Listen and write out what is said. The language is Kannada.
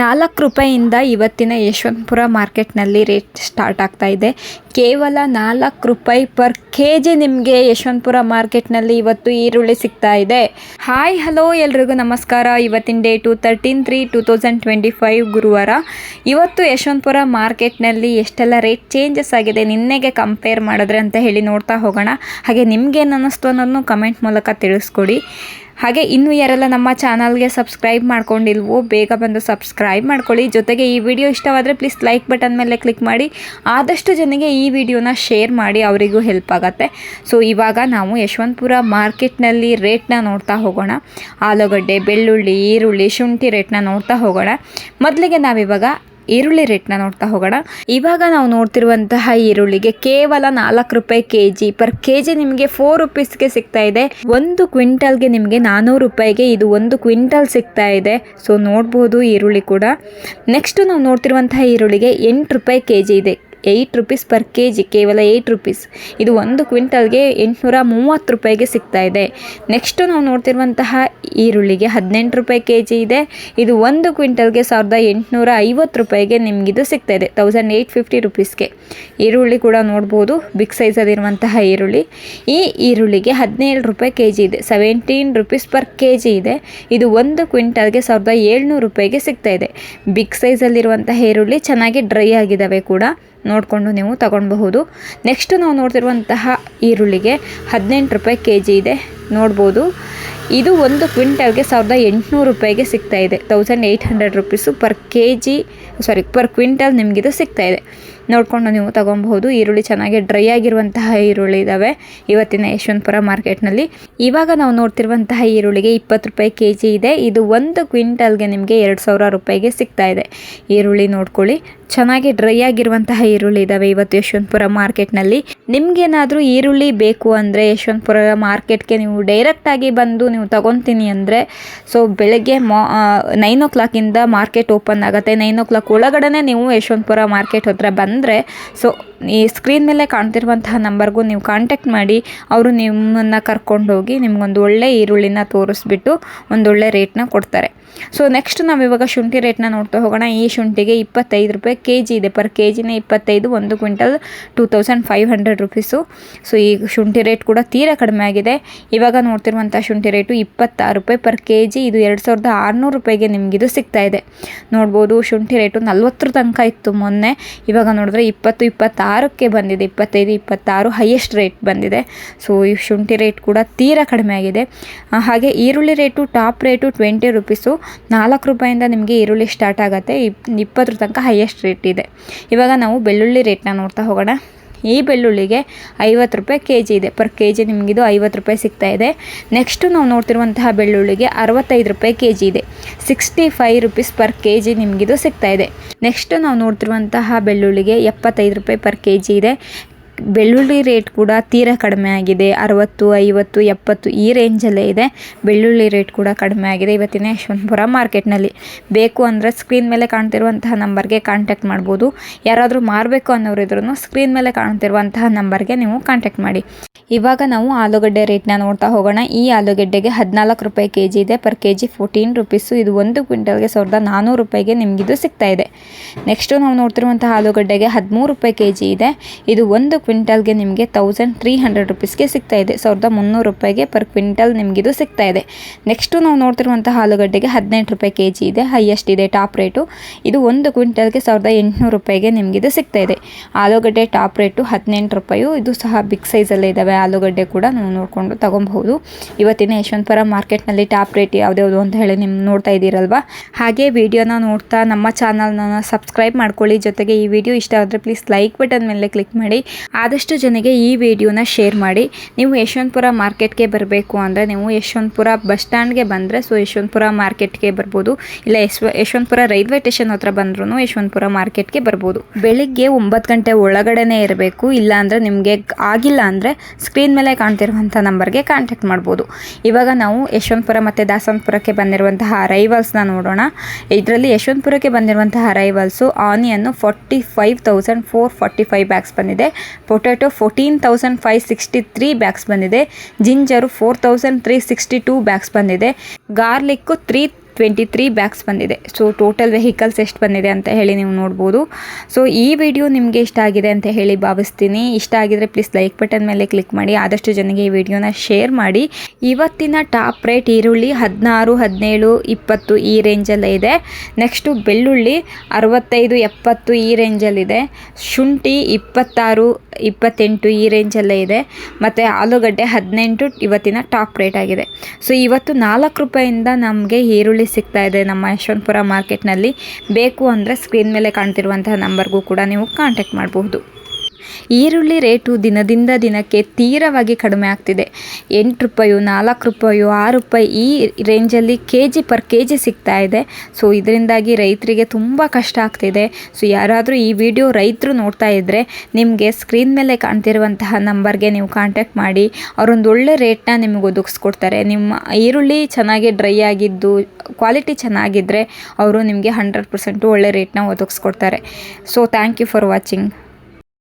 ನಾಲ್ಕು ರೂಪಾಯಿಯಿಂದ ಇವತ್ತಿನ ಯಶವಂತಪುರ ಮಾರ್ಕೆಟ್ನಲ್ಲಿ ರೇಟ್ ಸ್ಟಾರ್ಟ್ ಆಗ್ತಾ ಇದೆ. ಕೇವಲ ನಾಲ್ಕು ರೂಪಾಯಿ ಪರ್ ಕೆ ಜಿ ನಿಮಗೆ ಯಶವಂತಪುರ ಮಾರ್ಕೆಟ್ನಲ್ಲಿ ಇವತ್ತು ಈರುಳ್ಳಿ ಸಿಗ್ತಾ ಇದೆ. ಹಾಯ್, ಹಲೋ ಎಲ್ರಿಗೂ ನಮಸ್ಕಾರ. ಇವತ್ತಿನ date thirteen three two thousand twenty five ಗುರುವಾರ. ಇವತ್ತು ಯಶವಂತಪುರ ಮಾರ್ಕೆಟ್ನಲ್ಲಿ ಎಷ್ಟೆಲ್ಲ ರೇಟ್ ಚೇಂಜಸ್ ಆಗಿದೆ ನಿನ್ನೆಗೆ ಕಂಪೇರ್ ಮಾಡಿದ್ರೆ ಅಂತ ಹೇಳಿ ನೋಡ್ತಾ ಹೋಗೋಣ. ಹಾಗೆ ನಿಮಗೇನು ಅನ್ನಿಸ್ತು ಅನ್ನೋದನ್ನು ಕಮೆಂಟ್ ಮೂಲಕ ತಿಳಿಸ್ಕೊಡಿ. ಹಾಗೆ ಇನ್ನೂ ಯಾರೆಲ್ಲ ನಮ್ಮ ಚಾನಲ್ಗೆ ಸಬ್ಸ್ಕ್ರೈಬ್ ಮಾಡ್ಕೊಂಡಿಲ್ವೋ, ಬೇಗ ಬಂದು ಸಬ್ಸ್ಕ್ರೈಬ್ ಮಾಡ್ಕೊಳ್ಳಿ. ಜೊತೆಗೆ ಈ ವಿಡಿಯೋ ಇಷ್ಟವಾದರೆ ಪ್ಲೀಸ್ ಲೈಕ್ ಬಟನ್ ಮೇಲೆ ಕ್ಲಿಕ್ ಮಾಡಿ. ಆದಷ್ಟು ಜನಗೆ ಈ ವಿಡಿಯೋನ ಶೇರ್ ಮಾಡಿ, ಅವರಿಗೂ ಹೆಲ್ಪ್ ಆಗುತ್ತೆ. ಸೊ ಇವಾಗ ನಾವು ಯಶವಂತಪುರ ಮಾರ್ಕೆಟ್ನಲ್ಲಿ ರೇಟ್ನ ನೋಡ್ತಾ ಹೋಗೋಣ. ಆಲೂಗಡ್ಡೆ, ಬೆಳ್ಳುಳ್ಳಿ, ಈರುಳ್ಳಿ, ಶುಂಠಿ ರೇಟ್ನ ನೋಡ್ತಾ ಹೋಗೋಣ. ಮೊದಲಿಗೆ ನಾವಿವಾಗ ಈರುಳ್ಳಿ ರೇಟ್ನ ನೋಡ್ತಾ ಹೋಗೋಣ. ಇವಾಗ ನಾವು ನೋಡ್ತಿರುವಂತಹ ಈರುಳ್ಳಿಗೆ ಕೇವಲ ನಾಲ್ಕು ರೂಪಾಯಿ K G per K G ನಿಮಗೆ ಫೋರ್ ರುಪೀಸ್ಗೆ ಸಿಗ್ತಾ ಇದೆ. ಒಂದು ಕ್ವಿಂಟಲ್ಗೆ ನಿಮಗೆ ನಾನ್ನೂರು ರೂಪಾಯಿಗೆ ಇದು ಒಂದು ಕ್ವಿಂಟಲ್ ಸಿಗ್ತಾ ಇದೆ. ಸೊ ನೋಡ್ಬೋದು ಈರುಳ್ಳಿ ಕೂಡ. ನೆಕ್ಸ್ಟ್ ನಾವು ನೋಡ್ತಿರುವಂತಹ ಈರುಳ್ಳಿಗೆ ಎಂಟು ರೂಪಾಯಿ ಕೆ ಜಿ ಇದೆ. Eight rupees per K G ಕೇವಲ ಏಯ್ಟ್ ರುಪೀಸ್ ಇದು ಒಂದು ಕ್ವಿಂಟಲ್ಗೆ ಎಂಟುನೂರ ಮೂವತ್ತು ರೂಪಾಯಿಗೆ ಸಿಗ್ತಾ ಇದೆ. ನೆಕ್ಸ್ಟು ನಾವು ನೋಡ್ತಿರುವಂತಹ ಈರುಳ್ಳಿಗೆ ಹದಿನೆಂಟು ರೂಪಾಯಿ ಕೆ ಜಿ ಇದೆ. ಇದು ಒಂದು ಕ್ವಿಂಟಲ್ಗೆ ಸಾವಿರದ ಎಂಟುನೂರ ಐವತ್ತು ರೂಪಾಯಿಗೆ ನಿಮಗಿದು ಸಿಗ್ತಾ ಇದೆ ತೌಸಂಡ್ ಏಯ್ಟ್ ಫಿಫ್ಟಿ ರುಪೀಸ್ಗೆ ಈರುಳ್ಳಿ ಕೂಡ ನೋಡ್ಬೋದು ಬಿಗ್ ಸೈಜಲ್ಲಿರುವಂತಹ ಈರುಳ್ಳಿ. ಈ ಈರುಳ್ಳಿಗೆ ಹದಿನೇಳು ರೂಪಾಯಿ ಕೆ ಜಿ ಇದೆ seventeen rupees per K G ಇದೆ. ಇದು ಒಂದು ಕ್ವಿಂಟಲ್ಗೆ ಸಾವಿರದ ಏಳ್ನೂರು ರೂಪಾಯಿಗೆ ಸಿಗ್ತಾ ಇದೆ. ಬಿಗ್ ಸೈಜಲ್ಲಿರುವಂತಹ ಈರುಳ್ಳಿ ಚೆನ್ನಾಗಿ ಡ್ರೈ ಆಗಿದ್ದಾವೆ ಕೂಡ. ನೋಡಿಕೊಂಡು ನೀವು ತಗೊಳ್ಬಹುದು. ನೆಕ್ಸ್ಟ್ ನಾವು ನೋಡ್ತಿರುವಂತಹ ಈರುಳ್ಳಿಗೆ ಹದಿನೆಂಟು ರೂಪಾಯಿ ಕೆ ಜಿ ಇದೆ. ನೋಡ್ಬೋದು. ಇದು ಒಂದು ಕ್ವಿಂಟಲ್ಗೆ ಸಾವಿರದ ಎಂಟುನೂರು ರೂಪಾಯಿಗೆ ಸಿಗ್ತಾಯಿದೆ thousand eight hundred rupees per K G sorry per quintal ನಿಮಗಿದು ಸಿಗ್ತಾ ಇದೆ. ನೋಡಿಕೊಂಡು ನೀವು ತೊಗೊಬಹುದು. ಈರುಳ್ಳಿ ಚೆನ್ನಾಗಿ ಡ್ರೈ ಆಗಿರುವಂತಹ ಈರುಳ್ಳಿ ಇದ್ದಾವೆ ಇವತ್ತಿನ ಯಶವಂತಪುರ ಮಾರ್ಕೆಟ್ನಲ್ಲಿ. ಇವಾಗ ನಾವು ನೋಡ್ತಿರುವಂತಹ ಈರುಳ್ಳಿಗೆ ಇಪ್ಪತ್ತು ರೂಪಾಯಿ ಕೆ ಜಿ ಇದೆ. ಇದು ಒಂದು ಕ್ವಿಂಟಲ್ಗೆ ನಿಮಗೆ ಎರಡು ಸಾವಿರ ರೂಪಾಯಿಗೆ ಸಿಗ್ತಾ ಇದೆ. ಈರುಳ್ಳಿ ನೋಡ್ಕೊಳ್ಳಿ. ಚೆನ್ನಾಗಿ ಡ್ರೈ ಆಗಿರುವಂತಹ ಈರುಳ್ಳಿ ಇದ್ದಾವೆ ಇವತ್ತು ಯಶವಂತಪುರ ಮಾರ್ಕೆಟ್ನಲ್ಲಿ. ನಿಮ್ಗೇನಾದರೂ ಈರುಳ್ಳಿ ಬೇಕು ಅಂದರೆ ಯಶವಂತಪುರ ಮಾರ್ಕೆಟ್ಗೆ ನೀವು ಡೈರೆಕ್ಟಾಗಿ ಬಂದು ನೀವು ತಗೊತೀನಿ ಅಂದರೆ ಸೊ ಬೆಳಗ್ಗೆ ಮಾ ನೈನ್ ಓ ಕ್ಲಾಕಿಂದ ಮಾರ್ಕೆಟ್ ಓಪನ್ ಆಗುತ್ತೆ. ನೈನ್ ಓ ಕ್ಲಾಕ್ ಒಳಗಡೆ ನೀವು ಯಶವಂತಪುರ ಮಾರ್ಕೆಟ್ ಹತ್ರ ಬಂದರೆ ಸೊ ಈ ಸ್ಕ್ರೀನ್ ಮೇಲೆ ಕಾಣ್ತಿರುವಂತಹ ನಂಬರ್ಗೂ ನೀವು ಕಾಂಟ್ಯಾಕ್ಟ್ ಮಾಡಿ, ಅವರು ನಿಮ್ಮನ್ನು ಕರ್ಕೊಂಡೋಗಿ ನಿಮ್ಗೊಂದು ಒಳ್ಳೆ ಈರುಳ್ಳಿನ ತೋರಿಸ್ಬಿಟ್ಟು ಒಂದೊಳ್ಳೆ ರೇಟ್ನ ಕೊಡ್ತಾರೆ. ಸೊ ನೆಕ್ಸ್ಟ್ ನಾವು ಇವಾಗ ಶುಂಠಿ ರೇಟ್ನ ನೋಡ್ತಾ ಹೋಗೋಣ. ಈ ಶುಂಠಿಗೆ ಇಪ್ಪತ್ತೈದು ರೂಪಾಯಿ ಕೆ ಜಿ ಇದೆ. ಪರ್ ಕೆ ಜಿನೇ ಇಪ್ಪತ್ತೈದು, ಒಂದು quintal two thousand five hundred rupees so ಈ ಶುಂಠಿ ರೇಟ್ ಕೂಡ ತೀರಾ ಕಡಿಮೆ ಆಗಿದೆ. ಇವಾಗ ನೋಡ್ತಿರುವಂಥ ಶುಂಠಿ ರೇಟು ಇಪ್ಪತ್ತಾರು ರೂಪಾಯಿ. ಪರ್ ಕೆ ಜಿ ಇದು ಎರಡು ಸಾವಿರದ ಆರುನೂರು ರೂಪಾಯಿಗೆ ನಿಮಗಿದು ಸಿಗ್ತಾ ಇದೆ. ನೋಡ್ಬೋದು, ಶುಂಠಿ ರೇಟು ನಲ್ವತ್ತರ ತನಕ ಇತ್ತು ಮೊನ್ನೆ. ಇವಾಗ ನೋಡಿದ್ರೆ ಇಪ್ಪತ್ತು ಇಪ್ಪತ್ತಾರಕ್ಕೆ ಬಂದಿದೆ, ಇಪ್ಪತ್ತೈದು, ಇಪ್ಪತ್ತಾರು ಹೈಯೆಸ್ಟ್ ರೇಟ್ ಬಂದಿದೆ. ಸೊ ಈ ಶುಂಠಿ ರೇಟ್ ಕೂಡ ತೀರಾ ಕಡಿಮೆ ಆಗಿದೆ. ಹಾಗೆ ಈರುಳ್ಳಿ rate top rate twenty rupees ನಾಲ್ಕು ರೂಪಾಯಿಂದ ನಿಮಗೆ ಈರುಳ್ಳಿ ಸ್ಟಾರ್ಟ್ ಆಗುತ್ತೆ. ಇಪ್, ಇಪ್ಪತ್ತರ ತನಕ ಹೈಯೆಸ್ಟ್ ರೇಟ್ ಇದೆ. ಇವಾಗ ನಾವು ಬೆಳ್ಳುಳ್ಳಿ ರೇಟ್ನ ನೋಡ್ತಾ ಹೋಗೋಣ. ಈ ಬೆಳ್ಳುಳ್ಳಿಗೆ ಐವತ್ತು ರೂಪಾಯಿ ಕೆ ಜಿ ಇದೆ. ಪರ್ ಕೆ ಜಿ ನಿಮಗಿದು ಐವತ್ತು ರೂಪಾಯಿ ಸಿಗ್ತಾ ಇದೆ. ನೆಕ್ಸ್ಟು ನಾವು ನೋಡ್ತಿರುವಂತಹ ಬೆಳ್ಳುಳ್ಳಿಗೆ ಅರವತ್ತೈದು ರೂಪಾಯಿ ಕೆ ಜಿ ಇದೆ. Sixty five rupees per K G ನಿಮಗಿದು ಸಿಗ್ತಾ ಇದೆ. ನೆಕ್ಸ್ಟ್ ನಾವು ನೋಡ್ತಿರುವಂತಹ ಬೆಳ್ಳುಳ್ಳಿಗೆ ಎಪ್ಪತ್ತೈದು ರೂಪಾಯಿ ಪರ್ ಕೆ ಜಿ ಇದೆ. ಬೆಳ್ಳುಳ್ಳಿ ರೇಟ್ ಕೂಡ ತೀರಾ ಕಡಿಮೆ ಆಗಿದೆ. ಅರವತ್ತು, ಐವತ್ತು, ಎಪ್ಪತ್ತು ಈ ರೇಂಜಲ್ಲೇ ಇದೆ. ಬೆಳ್ಳುಳ್ಳಿ ರೇಟ್ ಕೂಡ ಕಡಿಮೆ ಆಗಿದೆ. ಇವತ್ತಿನ ಯಶವಂತಪುರ ಮಾರ್ಕೆಟ್ನಲ್ಲಿ ಬೇಕು ಅಂದರೆ ಸ್ಕ್ರೀನ್ ಮೇಲೆ ಕಾಣ್ತಿರುವಂತಹ ನಂಬರ್ಗೆ ಕಾಂಟ್ಯಾಕ್ಟ್ ಮಾಡ್ಬೋದು. ಯಾರಾದರೂ ಮಾರಬೇಕು ಅನ್ನೋರು ಇದ್ರೂ ಸ್ಕ್ರೀನ್ ಮೇಲೆ ಕಾಣ್ತಿರುವಂತಹ ನಂಬರ್ಗೆ ನೀವು ಕಾಂಟ್ಯಾಕ್ಟ್ ಮಾಡಿ. ಇವಾಗ ನಾವು ಆಲೂಗಡ್ಡೆ ರೇಟ್ನ ನೋಡ್ತಾ ಹೋಗೋಣ. ಈ ಆಲೂಗಡ್ಡೆಗೆ ಹದಿನಾಲ್ಕು ರೂಪಾಯಿ ಕೆ ಜಿ ಇದೆ. Per K G fourteen rupees ಇದು ಒಂದು ಕ್ವಿಂಟಲ್ಗೆ ಸಾವಿರದ ನಾನ್ನೂರು ರೂಪಾಯಿಗೆ ನಿಮಗಿದು ಸಿಗ್ತಾ ಇದೆ. ನೆಕ್ಸ್ಟು ನಾವು ನೋಡ್ತಿರುವಂತಹ ಆಲೂಗಡ್ಡೆಗೆ ಹದಿಮೂರು ರೂಪಾಯಿ ಕೆ ಜಿ ಇದೆ. ಇದು ಒಂದು ಕ್ವಿಂಟಲ್ಗೆ ನಿಮಗೆ ತೌಸಂಡ್ ತ್ರೀ ಹಂಡ್ರೆಡ್ ರುಪೀಸ್ಗೆ ಸಿಗ್ತಾ ಇದೆ. ಸಾವಿರದ ಮುನ್ನೂರು ರೂಪಾಯಿಗೆ ಪರ್ ಕ್ವಿಂಟಲ್ ನಿಮಗಿದು ಸಿಗ್ತಾ ಇದೆ. ನೆಕ್ಸ್ಟು ನಾವು ನೋಡ್ತಿರುವಂತಹ ಆಲೂಗಡ್ಡೆಗೆ ಹದಿನೆಂಟು ರೂಪಾಯಿ ಕೆ ಜಿ ಇದೆ. ಹೈಯೆಸ್ಟ್ ಇದೆ ಟಾಪ್ ರೇಟು ಇದು ಒಂದು ಕ್ವಿಂಟಲ್ಗೆ ಸಾವಿರದ ಎಂಟುನೂರು ರೂಪಾಯಿಗೆ ನಿಮಗಿದು ಸಿಗ್ತಾ ಇದೆ. ಆಲೂಗಡ್ಡೆ ಟಾಪ್ ರೇಟು ಹದಿನೆಂಟು ರೂಪಾಯಿ ಇದು ಸಹ ಬಿಗ್ ಸೈಜಲ್ಲೇ ಇದ್ದಾವೆ ಆಲೂಗಡ್ಡೆ ಕೂಡ ನೀವು ನೋಡಿಕೊಂಡು ತಗೊಬಹುದು. ಇವತ್ತಿನ ಯಶವಂತಪುರ ಮಾರ್ಕೆಟ್ನಲ್ಲಿ ಟಾಪ್ ರೇಟ್ ಯಾವ್ದ್ಯಾವುದು ಅಂತ ಹೇಳಿ ನೀವು ನೋಡ್ತಾ ಇದ್ದೀರಲ್ವಾ? ಹಾಗೆ ವಿಡಿಯೋನ ನೋಡ್ತಾ ನಮ್ಮ ಚಾನಲ್ನ ಸಬ್ಸ್ಕ್ರೈಬ್ ಮಾಡ್ಕೊಳ್ಳಿ. ಜೊತೆಗೆ ಈ ವಿಡಿಯೋ ಇಷ್ಟ ಆದರೆ ಪ್ಲೀಸ್ ಲೈಕ್ ಬಟನ್ ಮೇಲೆ ಕ್ಲಿಕ್ ಮಾಡಿ. ಆದಷ್ಟು ಜನಗೆ ಈ ವಿಡಿಯೋನ ಶೇರ್ ಮಾಡಿ. ನೀವು ಯಶವಂತಪುರ ಮಾರ್ಕೆಟ್ಗೆ ಬರಬೇಕು ಅಂದರೆ ನೀವು ಯಶವಂತಪುರ ಬಸ್ ಸ್ಟ್ಯಾಂಡ್ಗೆ ಬಂದರೆ ಸೊ ಯಶವಂತಪುರ ಮಾರ್ಕೆಟ್ಗೆ ಬರ್ಬೋದು. ಇಲ್ಲ ಯಶ್ವ ಯಶವಂತಪುರ ರೈಲ್ವೆ ಸ್ಟೇಷನ್ ಹತ್ರ ಬಂದ್ರೂ ಯಶವಂತಪುರ ಮಾರ್ಕೆಟ್ಗೆ ಬರ್ಬೋದು. ಬೆಳಿಗ್ಗೆ ಒಂಬತ್ತು ಗಂಟೆ ಒಳಗಡೆನೇ ಇರಬೇಕು. ಇಲ್ಲ ಅಂದರೆ ನಿಮಗೆ ಆಗಿಲ್ಲ ಅಂದರೆ ಸ್ಕ್ರೀನ್ ಮೇಲೆ ಕಾಣ್ತಿರುವಂಥ ನಂಬರ್ಗೆ ಕಾಂಟ್ಯಾಕ್ಟ್ ಮಾಡ್ಬೋದು. ಇವಾಗ ನಾವು ಯಶವಂತಪುರ ಮತ್ತು ದಾಸವಂತಪುರಕ್ಕೆ ಬಂದಿರುವಂತಹ ಅರೈವಲ್ಸ್ನ ನೋಡೋಣ. ಇದರಲ್ಲಿ ಯಶವಂತಪುರಕ್ಕೆ ಬಂದಿರುವಂತಹ arrivals onion forty five thousand four forty five bags ಬಂದಿದೆ. Potato fourteen thousand five sixty three bags ಬಂದಿದೆ. Ginger four thousand three sixty two bags ಬಂದಿದೆ. Garlic three twenty three bags ಬಂದಿದೆ. ಸೊ ಟೋಟಲ್ ವೆಹಿಕಲ್ಸ್ ಎಷ್ಟು ಬಂದಿದೆ ಅಂತ ಹೇಳಿ ನೀವು ನೋಡ್ಬೋದು. ಸೊ ಈ ವಿಡಿಯೋ ನಿಮಗೆ ಇಷ್ಟ ಆಗಿದೆ ಅಂತ ಹೇಳಿ ಭಾವಿಸ್ತೀನಿ. ಇಷ್ಟ ಆಗಿದ್ರೆ ಪ್ಲೀಸ್ ಲೈಕ್ ಬಟನ್ ಮೇಲೆ ಕ್ಲಿಕ್ ಮಾಡಿ. ಆದಷ್ಟು ಜನಗೆ ಈ ವಿಡಿಯೋನ ಶೇರ್ ಮಾಡಿ. ಇವತ್ತಿನ ಟಾಪ್ ರೇಟ್ ಈರುಳ್ಳಿ ಹದಿನಾರು, ಹದಿನೇಳು, ಇಪ್ಪತ್ತು ಈ ರೇಂಜಲ್ಲೇ ಇದೆ. ನೆಕ್ಸ್ಟು ಬೆಳ್ಳುಳ್ಳಿ ಅರವತ್ತೈದು, ಎಪ್ಪತ್ತು ಈ ರೇಂಜಲ್ಲಿದೆ ಶುಂಠಿ ಇಪ್ಪತ್ತಾರು, ಇಪ್ಪತ್ತೆಂಟು ಈ ರೇಂಜಲ್ಲೇ ಇದೆ. ಮತ್ತು ಆಲೂಗಡ್ಡೆ ಹದಿನೆಂಟು ಇವತ್ತಿನ ಟಾಪ್ ರೇಟ್ ಆಗಿದೆ. ಸೊ ಇವತ್ತು ನಾಲ್ಕು ರೂಪಾಯಿಂದ ನಮಗೆ ಈರುಳ್ಳಿ ಸಿಗ್ತಾ ಇದೆ ನಮ್ಮ ಯಶವಂತಪುರ ಮಾರ್ಕೆಟ್ನಲ್ಲಿ. ಬೇಕು ಅಂದರೆ ಸ್ಕ್ರೀನ್ ಮೇಲೆ ಕಾಣ್ತಿರುವಂತಹ ನಂಬರ್ಗೂ ಕೂಡ ನೀವು ಕಾಂಟ್ಯಾಕ್ಟ್ ಮಾಡಬಹುದು. ಈರುಳ್ಳಿ ರೇಟು ದಿನದಿಂದ ದಿನಕ್ಕೆ ತೀರವಾಗಿ ಕಡಿಮೆ ಆಗ್ತಿದೆ. ಎಂಟು ರೂಪಾಯು, ನಾಲ್ಕು ರೂಪಾಯು, ಆರು ರೂಪಾಯಿ ಈ ರೇಂಜಲ್ಲಿ K G per K G ಸಿಗ್ತಾ ಇದೆ. ಸೊ, ಇದರಿಂದಾಗಿ ರೈತರಿಗೆ ತುಂಬ ಕಷ್ಟ ಆಗ್ತಿದೆ. ಸೊ, ಯಾರಾದರೂ ಈ ವಿಡಿಯೋ ರೈತರು ನೋಡ್ತಾ ಇದ್ದರೆ ನಿಮಗೆ ಸ್ಕ್ರೀನ್ ಮೇಲೆ ಕಾಣ್ತಿರುವಂತಹ ನಂಬರ್ಗೆ ನೀವು ಕಾಂಟ್ಯಾಕ್ಟ್ ಮಾಡಿ. ಅವರೊಂದು ಒಳ್ಳೆ ರೇಟ್ನ ನಿಮಗೆ ಒದಗಿಸ್ಕೊಡ್ತಾರೆ. ನಿಮ್ಮ ಈರುಳ್ಳಿ ಚೆನ್ನಾಗಿ ಡ್ರೈ ಆಗಿದ್ದು, ಕ್ವಾಲಿಟಿ ಚೆನ್ನಾಗಿದ್ದರೆ ಅವರು ನಿಮಗೆ ಹಂಡ್ರೆಡ್ ಪರ್ಸೆಂಟು ಒಳ್ಳೆ ರೇಟ್ನ ಒದಗಿಸ್ಕೊಡ್ತಾರೆ. So, thank you for watching.